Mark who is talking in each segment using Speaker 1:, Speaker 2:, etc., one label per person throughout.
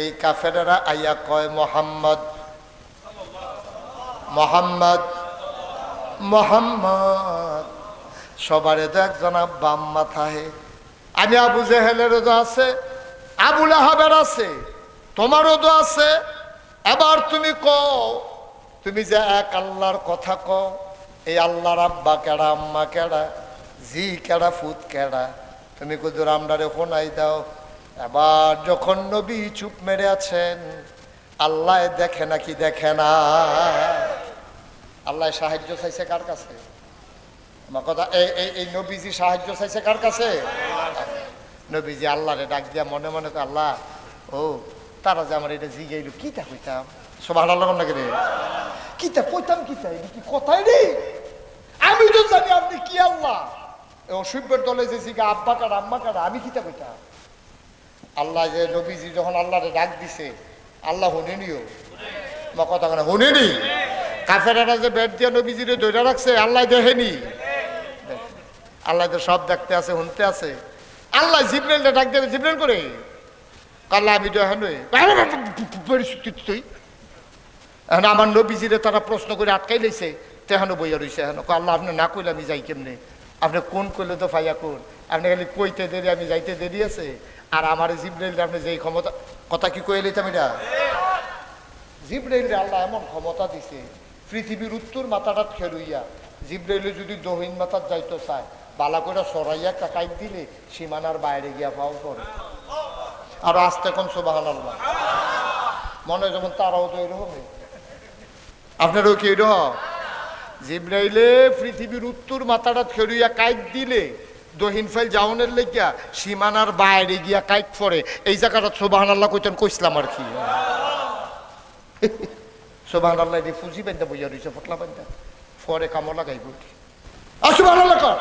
Speaker 1: এই কাফেরেরা আইয়া কয়, মোহাম্মদ মোহাম্মদ মোহাম্মদ। সবারে তো একজন বাম মাথায়। আমি আবু জেহেলেরও তো আছে আবুল আহাবের আছে তোমারও তো আছে এবার তুমি কও, তুমি যে এক আল্লাহর কথা কও, এই আল্লাহর আব্বা কেডা, আম্মা কেডা জি কেডা, ফুত কেডা? তুমি কুদুর আমরারে শোনাই দাও এবার যখন নবী চুপ মেরে আছেন আল্লাহ দেখে নাকি দেখে না। আল্লাহ সাহায্য চাইছে কার কাছে? আমার কথা এই এই নবীজি সাহায্য চাইছে কার কাছে? নবীজি আল্লাহরে ডাক দিয়া মনে মনে কয়, আল্লাহ ও তারা যে আমার এটা জিগাইল কিতা কইতাম? সব আল্লাহ নাকি রে? কিতা কইতাম কিতা? এটা কি কথাই রে? আমি তো জানি আপনি কি আল্লাহ। শিবের দলে যে জিগা আব্বা কাটা আম্মা কাটা আমি কিতা কইতাম? আল্লাহ যে নবীজি যখন আল্লাহরে ডাক দিছে, আল্লাহ শুনেনিও আমার কথা কেন শুনেনি কাফেরারা যে বেড দিয়া নবীজিরে ধরে রাখছে, আল্লাহ দেখেনি। আল্লাহ তো সব দেখতে আছে শুনতে আছে। আল্লাহ জিব্রেলটা ডাক দেবে জিব্রেল করে? কাল্লা আমি এখন তুই এখন আমার নবীজিরে তারা প্রশ্ন করে আটকাই লইছে তেহানো বইয়া রইছে এখন। আল্লাহ, আপনি না কইলে আমি যাই কেমনে? আপনি কোন কইলে তো ফাইয়া কোন? আপনি খালি কইতে দেরি, আমি যাইতে দেরি আছে। আর আমার জিব্রেল আপনি যেই ক্ষমতা, কথা কি কয়ে লইতাম এটা? জিব্রাইল আল্লাহ এমন ক্ষমতা দিছে, পৃথিবীর উত্তর মাথাটা খেরুইয়া জিব্রাইলে যদি দহিন মাথার যাইতো চায়, বালা করে সরাইয়া কাকাই দিলে সীমানার বাইরে গিয়া পাও পড়ে। আর আস্তে কোন সোবাহান আল্লাহ মনে যখন তারাও তো এরকমই আপনারও কি এরকম? জিব্রাইলে পৃথিবীর উত্তর মাথাটা খেরুইয়া কাইট দিলে দহিন ফাইল যাওনের লেগিয়া সীমানার বাইরে গিয়া কাইট পড়ে এই জায়গাটা সোবাহান আল্লাহ কইতেন কইসলাম আর কি। সোবাহান আল্লাহ এটি ফুজি পেনতে বইয়া রয়েছে ফটলা পেনতে ফরে কামো লাগাইব আসুবাহান আল্লাহ কর।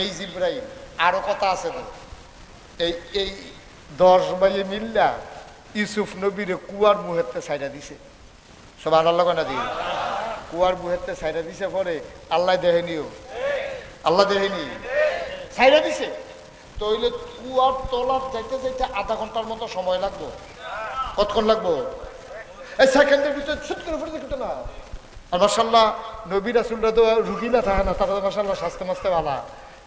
Speaker 1: এই জিব্রাইল, আরও কথা আছে তো। এই এই দশ বাইয়ে মিল্লা ইউসুফ নবীরে কুয়ার মুহেতে সাইডা দিছে। সোবাহান আল্লাহ কেনা দিয়ে কুয়ার মুহেতে সাইডা দিছে পরে আল্লাহ দেহেনিও আল্লাহ দেহেনি সাইডা দিছে? তো হইলে কুয়ার তলার যাইতে যাইতে আধা ঘণ্টার মতো সময় লাগবো। কতক্ষণ লাগবো? এই সেকেন্ডের ভিতরে ছুট করে পড়ে দেখতো না। আর রাসুলরা তো রুগী না থাকে না, তারা মাসাল্লাহ স্বাস্থ্য মাস্তে ভালা।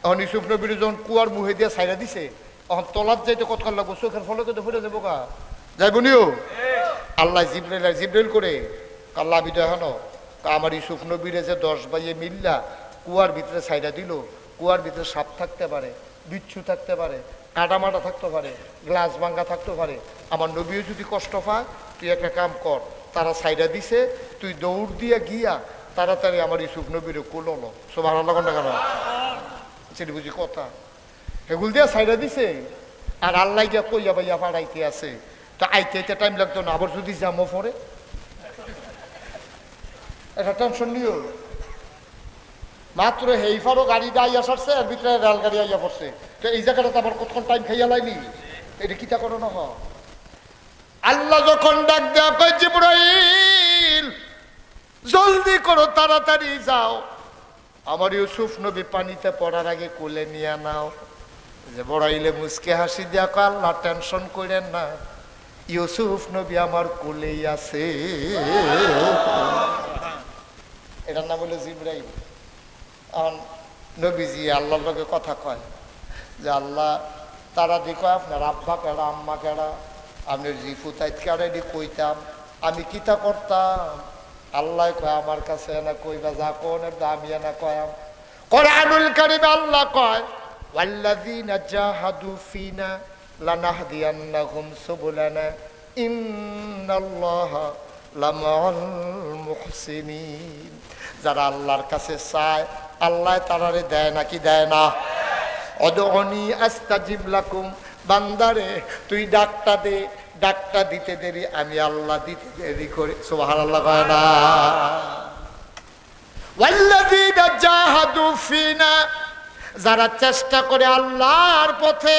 Speaker 1: এখন ইসুফ নবীর যখন কুয়ার মুহে দিয়ে সাইডা দিছে, এখন তলার যাইতে কতক্ষণ লাগবো? চোখের ফলে তো ফুটে যাব কা যাইব নিও? আল্লাহ জিব্রাইল আর করে আল্লাহ বিদয় হন। আমার ইসুফ নবীরে যে দশ বাইয়ে মিল্লা কুয়ার ভিতরে সাইডা দিল। কুয়ার ভিতরে সাপ থাকতে পারে, বিচ্ছু থাকতে পারে, কাটামাটা থাকতে পারে, গ্লাস ভাঙ্গা থাকতে পারে। আমার নবীও যদি কষ্ট পায়, তুই একটা কাম কর, তারা সাইডা দিছে, তুই দৌড় দিয়া গিয়া তাড়াতাড়ি আমার ইসুফ নবীরে কুললো সব না কেন সেটি বুঝি কথা। হেগুল দিয়া সাইডা দিছে, আর আল্লাহ গিয়া কইয়া বাইয়া পাড়াইতে আছে। তো আইতে আইতে টাইম লাগতো না, আবার যদি জামো পরে। এটা টেনশন নিও। মাত্র হেইফারও গাড়ি দিয়ে আইয়া সারছে আর ভিতরে রেল গাড়ি আইয়া পড়ছে। তো এই জায়গাটাতে আবার কতক্ষণ টাইম খাইয়া লাইনি? এটা কিতা করো না? আল্লাহ যখন ডাক দেয়া কয়, জিব্রাইল, জলদি করো, তাড়াতাড়ি যাও। আমার ইউসুফ নবী পানিতে পড়ার আগে কোলে নিয়ে নাও। যে বড়াইলে মুসকে হাসি দিয়া কয়, আল্লাহ টেনশন করেন না। ইউসুফ নবী আমার কোলেই আছে। এটার নাম হলো জিব্রাইল। নবীজি আল্লাহর লগে কথা কয় যে, আল্লাহ, তারা দি কয় আপনার আব্বা কেডা, আম্মা কেডা? আপনি রিফু তাইত কেডা এটি কইতাম। আমি কিতা করতাম? আল্লাহ কয়, আমার কাছে এনা কইবা যা কোন আমি এনা কয়াম। কোরআনুল কারিম আল্লাহ কয় ফিনা যারা আল্লাহর কাছে চায় আল্লাহ তারারে দেয় নাকি দেয় না? অদনি আস্তাজিব লাকুম। বান্দারে, তুই ডাকটা দে, ডাকটা দিতে দেরি, আমি আল্লাহ দিতে দেরি করে। সুবহান আল্লাহ কয় না। যারা চেষ্টা করে আল্লাহর পথে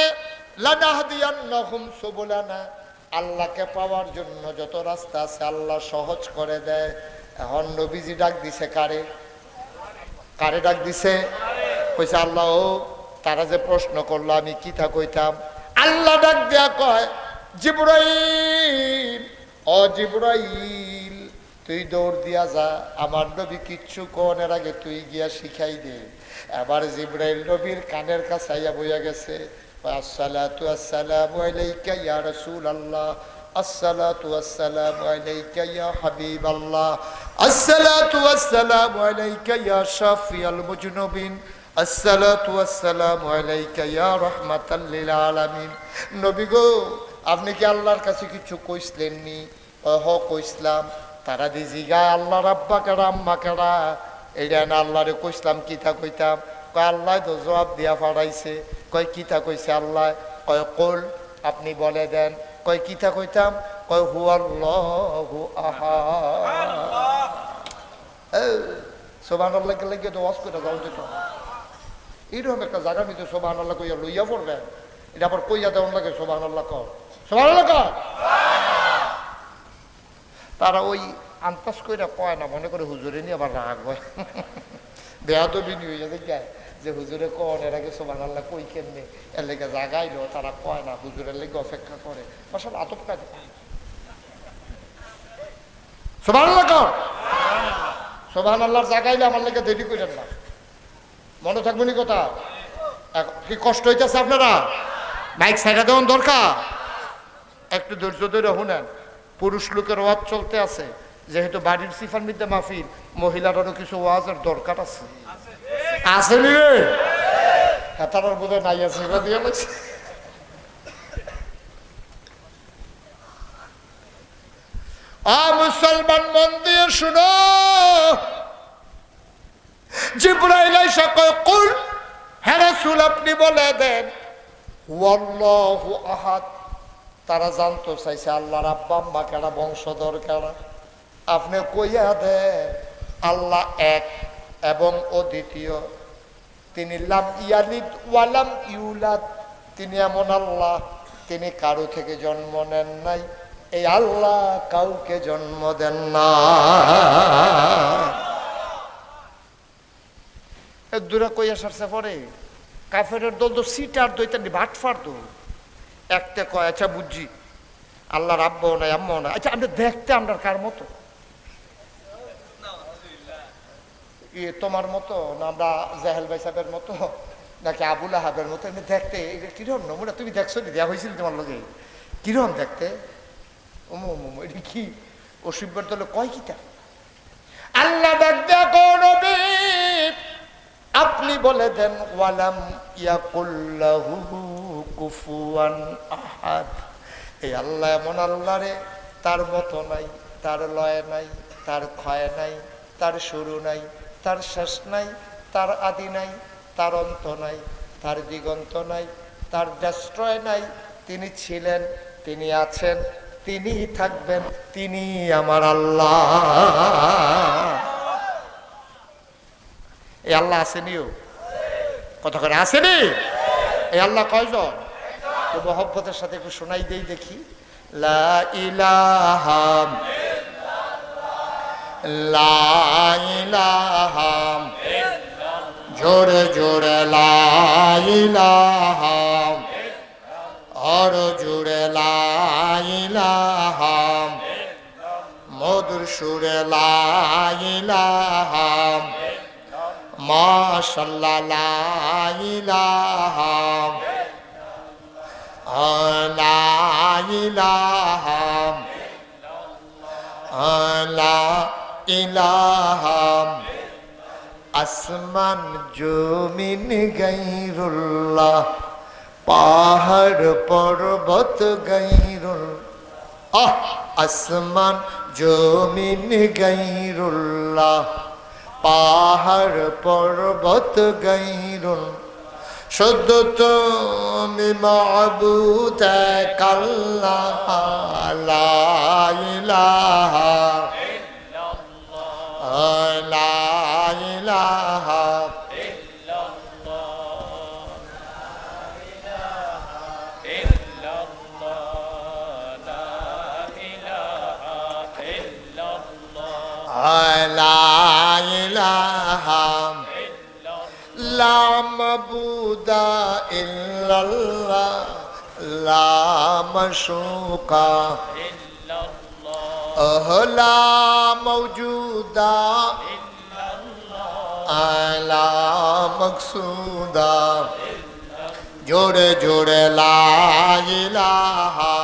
Speaker 1: আল্লাহকে পাওয়ার জন্য যত রাস্তা আছে, আল্লাহ সহজ করে দেয়। এখন নবীজি ডাক দিছে কারে? কারে ডাক দিছে? কইছে, আল্লাহ তারা যে প্রশ্ন করল, আমি কি তা কইতাম? আল্লাহ ডাক দেয়া কয়, জিব্রাইল ও জিব্রাইল, তুই দৌড় দিয়া যা, আমার নবী কিচ্ছু কোনের আগে তুই গিয়া শিখাই দে। এবার জিব্রাইল নবীর কানের কাছে আইয়া বইয়া গেছে আসসালাতু আসসালামু আলাইকা ইয়া রাসূলুল্লাহ। আসসালাতু আসসালামু আলাইকা ইয়া হাবিবাল্লাহ আসসালাতু আসসালামু আলাইকা ইয়া শাফিয়াল মুজনুবিন আসসালাতু আসসালামু আলাইকা ইয়া রাহমাতাল লিল আলামিন নবী গো, আপনি কি আল্লাহর কাছে কিছু কইসলেননি? হ কইসলাম। তারা দি জিগায় আল্লাহ রাব্বা কেডা আম্মা কেডা এইটা না আল্লাহরে কইসলাম, কিতা কইতাম? কয়, আল্লাহ তো জবাব দিয়া ফাড়াইছে। কয়, কিতা কইছে আল্লাহ? কয়, কোল, আপনি বলে দেন। কয় কিতা কইতাম? কয় হু আল্লাহু! আহা সোবান আল্লাহ কে লাগিয়ে তো ওয়াজ করে যাও যেত এইরকম একটা জায়গা নিতে সোবান আল্লাহ কইয়া লইয়া পড়বেন। এটা আবার কইয়া দেওয়ান লাগে সোবান আল্লাহ কর। সোবান আল্লাহ কর! তারা ওই আন্তাস কইরা কয় না মনে করে হুজুরে নিয়ে আবার রাগ হয়। বেহাতো বিনি হয়ে যায়। গায় যে হুজুরে কন, এর আগে সোবান আল্লাহ কই কেমনে? এর লেগে জাগাইলো, তারা কয় না, হুজুরের লেগে অপেক্ষা করে। আসলে আতপ কাজে আল্লাহ জাগাইলে আমার লেগে দেরি করেন না। মনে থাকবে নি কথা? কি কষ্ট হইতেছে আপনারা? বাইক সাইডা দেওয়ান দরকার? একটু ধৈর্য ধরে শুনেন, পুরুষ লোকের ওয়াজ চলতে আছে, যেহেতু বাড়ির সিফার মধ্যে মাহফিল মহিলারও কিছু ওয়াজের দরকার আছে। আছে রে? তার বোধহয় নাই আছে, এবার দিয়ে লাগছে আ মুসলমান মন দিয়ে শুনো। জিব্রাইল কয়, কুল হ্যাঁ আপনি বলে দেন। ওয়াল্লাহু আহাদ। তারা জানতো, চাইছে আল্লাহর আব্বা আম্মা কেডা, বংশধর কেডা। আপনি কইয়া দেন, আল্লাহ এক। এবং অদ্বিতীয়, তিনি লাম ইয়ালিদ ওয়ালাম ইউলাদ, তিনি এমন আল্লাহ, তিনি কারও থেকে জন্ম নেন নাই। এই আল্লাহ কাউকে জন্ম দেন না। দূরে কইয়া সারছে পরে কাফের দল তো সিটার দইতেন ভাট ফাড়তো একটা কয় আচ্ছা বুঝছি, আল্লাহর আব্বাও নাই, আম্মাও নাই। আচ্ছা আমরা দেখতে আমরা কার মতো? ইয়ে তোমার মতো না আমরা জাহেল ভাই সাহেবের মতো, নাকি আবুল আহাবের মতো, এমনি দেখতে এটা কিরম নমুনা তুমি দেখছ নি? দেওয়া হয়েছিল তোমার লগে। কিরম দেখতে? ওমো ওমো এটা কি? অসুব্যের দলে কয় কিটা আল্লাহ ডাক দেখো নবী, আপনি বলে দেন, ওয়ালাম ইয়াকুল্লাহু কুফুয়ান আহাদ। এই আল্লাহ এমন আল্লাহ রে, তার মতো নাই, তার লয় নাই, তার ক্ষয় নাই, তার শুরু নাই তার শেষ নাই, তার আদি নাই, তার অন্ত নাই, তার দিগন্ত নাই, তার ডেস্ট্রয় নাই। তিনি ছিলেন, তিনি আছেন তিনি থাকবেন তিনি আমার আল্লাহ। এই আল্লাহ আসেনিও কথা করে আসেনি এই আল্লাহ কয়জন? তো মহব্বতের সাথে একটু শোনাই দেই দেখি। লা ইলাহাম লা ইলাহাম জোরে জোরে লা ইলাহাম আর জোরে লা ইলাহাম মধুর সুরে লা ইলাহাম মাশাল্লাহ লা ইলাহাম লা ইলাহাম আসমান জমিন গাইরুল্লাহ পাহাড় পর্বত গাইরুল আহ, আসমান জমিন গাইরুল্লাহ। পাহাড় পর্বত গাইরুল। শুদ্ধ তুমি মাবুদ কাল্লা لا إله إلا الله. لا إله إلا الله لا إله إلا الله لا إله لا معبود إلا الله. لا مشوق লা মৌজুদা আলা মকসুদা জোরে জোরে লা ইলাহা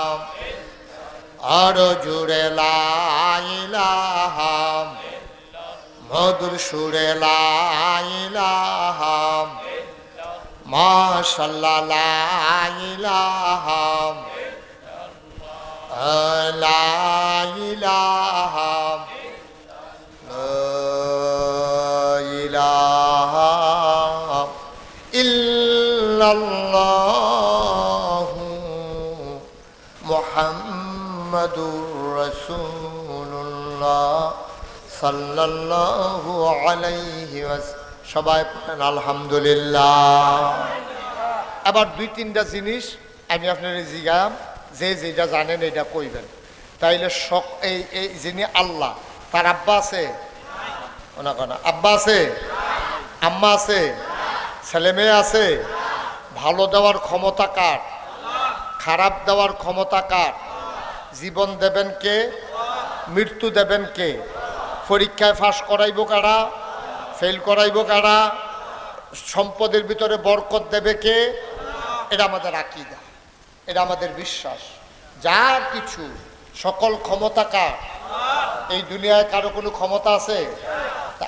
Speaker 1: আরও জোরে লা ইলাহা মধুর সুরে লা ইলাহা মাশাল্লাহ লা ইলাহা ইল্লাল্লাহু মুহাম্মাদুর রাসূলুল্লাহ সাল্লাল্লাহু আলাইহি ওয়াস- সবাই পড়েন আলহামদুলিল্লাহ। আবার দুই তিনটা জিনিস আমি আপনার জিগাম যে যেটা জানেন এটা কইবেন। তাইলে শখ এই এই যিনি আল্লাহ, তার আব্বা আছে? ওনা আব্বা আছে? আম্মা আছে? ছেলে মেয়ে আছে? ভালো দেওয়ার ক্ষমতা কার? খারাপ দেওয়ার ক্ষমতা কার? জীবন দেবেন কে? মৃত্যু দেবেন কে? পরীক্ষায় ফাঁস করাইব কারা? ফেল করাইব কারা? সম্পদের ভিতরে বরকত দেবে কে? এটা আমাদের আকিদা। এটা আমাদের বিশ্বাস। যা কিছু, সকল ক্ষমতা কার? এই দুনিয়ায় কারও কোনো ক্ষমতা আছে?